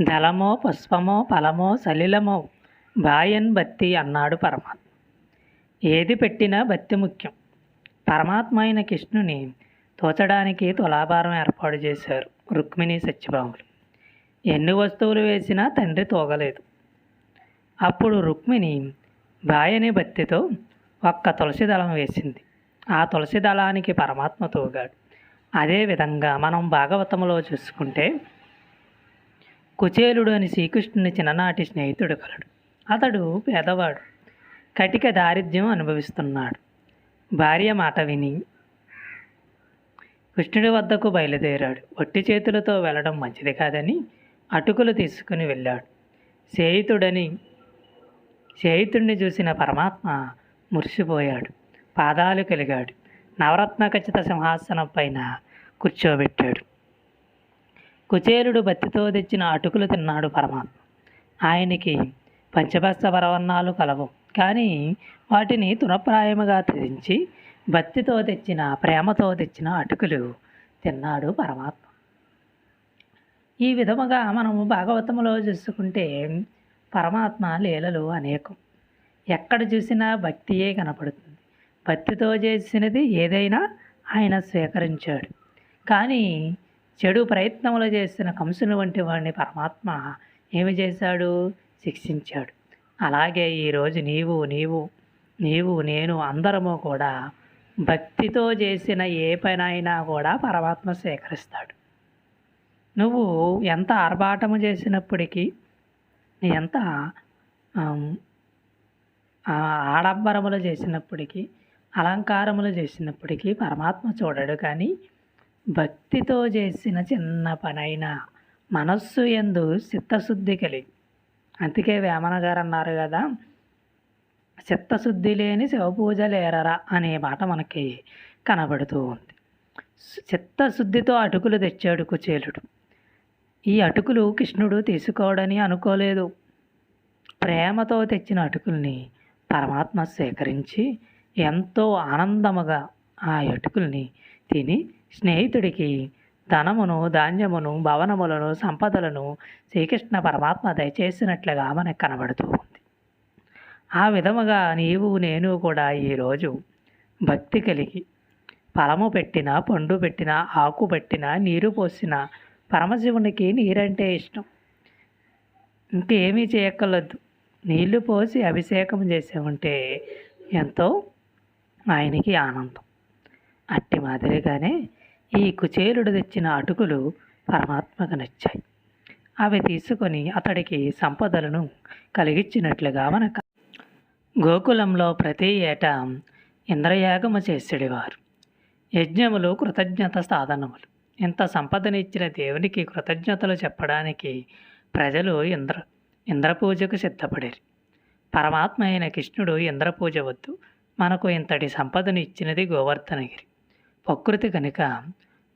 దళమో పుష్పమో ఫలమో సలిలమో బాయన్ బత్తి అన్నాడు పరమాత్మ. ఏది పెట్టినా బత్తి ముఖ్యం. పరమాత్మ అయిన కృష్ణుని తోచడానికి తులాభారం ఏర్పాటు చేశారు రుక్మిణి సత్యభాములు. ఎన్ని వస్తువులు వేసినా తండ్రి తోగలేదు. అప్పుడు రుక్మిణి బాయని బత్తితో ఒక్క తులసి దళం వేసింది. ఆ తులసి దళానికి పరమాత్మ తోగాడు. అదేవిధంగా మనం భాగవతంలో చూసుకుంటే కుచేలుడు అని శ్రీకృష్ణుని చిన్ననాటి స్నేహితుడు కలడు. అతడు పేదవాడు. కటిక దారిద్ర్యం అనుభవిస్తున్నాడు. భార్య మాట విని కృష్ణుడి వద్దకు బయలుదేరాడు. ఒట్టి చేతులతో వెళ్ళడం మంచిది కాదని అటుకులు తీసుకుని వెళ్ళాడు. స్నేహితుడని స్నేహితుడిని చూసిన పరమాత్మ మురిసిపోయాడు. పాదాలు కలిగాడు. నవరత్న ఖచ్చిత సింహాసనం పైన కూర్చోబెట్టాడు. కుచేరుడు బత్తితో తెచ్చిన అటుకులు తిన్నాడు పరమాత్మ. ఆయనకి పంచభస్త పరవర్ణాలు కలవు. కానీ వాటిని తునప్రాయముగా త్యజించి భక్తితో తెచ్చిన ప్రేమతో తెచ్చిన అటుకులు తిన్నాడు పరమాత్మ. ఈ విధముగా మనము భాగవతంలో చూసుకుంటే పరమాత్మ లీలలు అనేకం. ఎక్కడ చూసినా భక్తియే కనపడుతుంది. భక్తితో చేసినది ఏదైనా ఆయన స్వీకరించాడు. కానీ చెడు ప్రయత్నములు చేసిన కంసుని వంటి వాడిని పరమాత్మ ఏమి చేశాడు? శిక్షించాడు. అలాగే ఈరోజు నీవు నీవు నీవు నేను అందరము కూడా భక్తితో చేసిన ఏ పనైనా కూడా పరమాత్మ స్వీకరిస్తాడు. నువ్వు ఎంత ఆర్భాటము చేసినప్పటికీ ఎంత ఆడంబరములు చేసినప్పటికీ అలంకారములు చేసినప్పటికీ పరమాత్మ చూడడు. కానీ భక్తితో చేసిన చిన్న పనైనా మనస్సు ఎందు చిత్తశుద్ధి కలిగి. అందుకే వేమన గారు అన్నారు కదా చిత్తశుద్ధి లేని శివపూజ లేరరా అనే మాట మనకి కనబడుతూ ఉంది. చిత్తశుద్ధితో అటుకులు తెచ్చాడు కుచేలుడు. ఈ అటుకులు కృష్ణుడు తీసుకోవడని అనుకోలేదు. ప్రేమతో తెచ్చిన అటుకుల్ని పరమాత్మ సేకరించి ఎంతో ఆనందముగా ఆ అటుకుల్ని తిని స్నేహితుడికి ధనమును ధాన్యమును భవనములను సంపదలను శ్రీకృష్ణ పరమాత్మ దయచేసినట్లుగా మనకు కనబడుతూ ఉంది. ఆ విధముగా నీవు నేను కూడా ఈరోజు భక్తి కలిగి ఫలము పెట్టిన పండు పెట్టిన ఆకు పెట్టిన నీరు పోసిన పరమశివునికి నీరంటే ఇష్టం. ఇంకేమీ చేయక్కర్లేదు. నీళ్ళు పోసి అభిషేకం చేసామంటే ఎంతో ఆయనకి ఆనందం. అట్టి మాదిరిగానే ఈ కుచేలుడు తెచ్చిన అటుకులు పరమాత్మకు నచ్చాయి. అవి తీసుకొని అతడికి సంపదలను కలిగించినట్లుగా మనకు. గోకులంలో ప్రతి ఏటా ఇంద్రయాగము చేసేవారు యజ్ఞములు కృతజ్ఞత సాధనములు. ఇంత సంపదనిచ్చిన దేవునికి కృతజ్ఞతలు చెప్పడానికి ప్రజలు ఇంద్ర ఇంద్రపూజకు సిద్ధపడారు. పరమాత్మ అయిన కృష్ణుడు ఇంద్రపూజ వద్దు. మనకు ఇంతటి సంపదను ఇచ్చినది గోవర్ధనగిరి. ప్రకృతి కనుక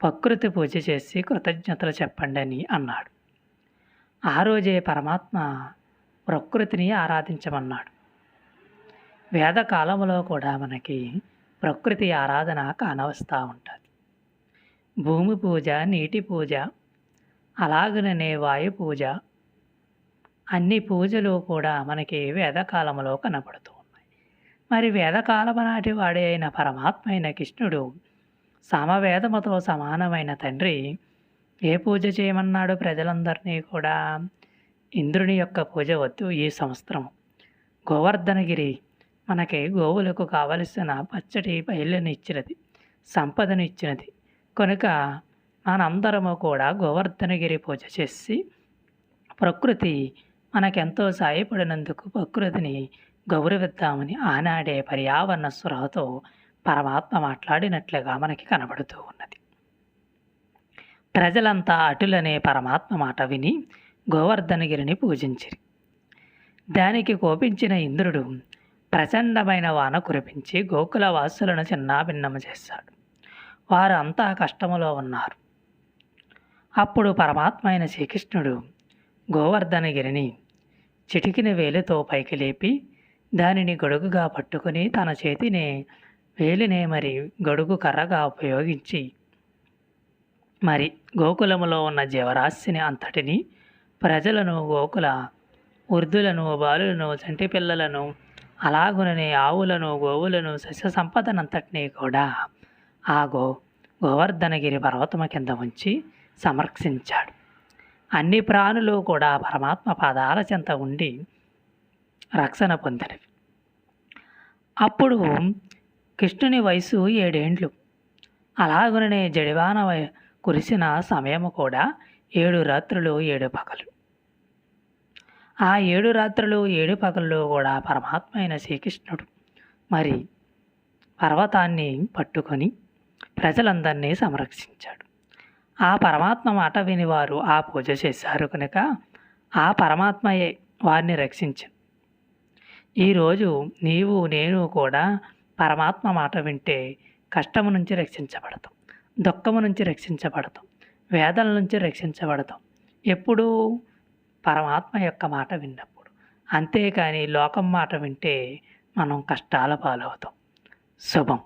ప్రకృతి పూజ చేసి కృతజ్ఞతలు చెప్పండి అని అన్నాడు. ఆ రోజే పరమాత్మ ప్రకృతిని ఆరాధించమన్నాడు. వేదకాలంలో కూడా మనకి ప్రకృతి ఆరాధన కానవస్తూ ఉంటుంది. భూమి పూజ నీటి పూజ అలాగనే వాయు పూజ అన్ని పూజలు కూడా మనకి వేదకాలంలో కనపడుతూ ఉన్నాయి. మరి వేదకాలం నాటి వాడే అయిన పరమాత్మ అయిన కృష్ణుడు సమవేదముతో సమానమైన తండ్రి ఏ పూజ చేయమన్నాడు ప్రజలందరినీ కూడా ఇంద్రుని యొక్క పూజ వద్దు ఈ సంవత్సరం. గోవర్ధనగిరి మనకి గోవులకు కావలసిన పచ్చటి పైళ్ళను ఇచ్చినది సంపదను ఇచ్చినది. కనుక మనందరము కూడా గోవర్ధనగిరి పూజ చేసి ప్రకృతి మనకెంతో సాయపడినందుకు ప్రకృతిని గౌరవిద్దామని ఆనాడే పర్యావరణ స్పృహతో పరమాత్మ మాట్లాడినట్లుగా మనకి కనబడుతూ ఉన్నది. ప్రజలంతా అటులనే పరమాత్మ మాట విని గోవర్ధనగిరిని పూజించిరి. దానికి కోపించిన ఇంద్రుడు ప్రచండమైన వాన కురిపించి గోకుల వాసులను చిన్నాభిన్నము చేశాడు వారు అంతా కష్టములో ఉన్నారు. అప్పుడు పరమాత్మ అయిన శ్రీకృష్ణుడు గోవర్ధనగిరిని చిటికిన వేలితో పైకి లేపి దానిని గొడుగుగా పట్టుకుని తన చేతిని వేలినే మరి గడుగు కర్రగా ఉపయోగించి. మరి గోకులములో ఉన్న జీవరాశిని అంతటిని ప్రజలను గోకుల వృద్ధులను బాలులను చంటి పిల్లలను అలాగుననే ఆవులను గోవులను సస్య సంపదనంతటినీ కూడా ఆ గో గోవర్ధనగిరి పర్వతము కింద ఉంచి సంరక్షించాడు. అన్ని ప్రాణులు కూడా పరమాత్మ పాదాల చెంత ఉండి రక్షణ పొందినవి. అప్పుడు కృష్ణుని వయసు ఏడేండ్లు. అలాగుననే జడివాన కురిసిన సమయము కూడా ఏడు రాత్రులు ఏడు పగలు. ఆ ఏడు రాత్రులు ఏడు పగళ్ళు కూడా పరమాత్మ అయిన శ్రీకృష్ణుడు. మరి పర్వతాన్ని పట్టుకొని ప్రజలందరినీ సంరక్షించాడు. ఆ పరమాత్మ మాట విని వారు ఆ పూజ చేశారు కనుక ఆ పరమాత్మయే వారిని రక్షించాను ఈరోజు నీవు నేను కూడా పరమాత్మ మాట వింటే కష్టము నుంచి రక్షించబడతాం దుఃఖము నుంచి రక్షించబడతాం వేదన నుంచి రక్షించబడతాం. ఎప్పుడు పరమాత్మ యొక్క మాట విన్నప్పుడు. అంతేకాని లోకం మాట వింటే మనం కష్టాల పాలవుతాం. శుభం.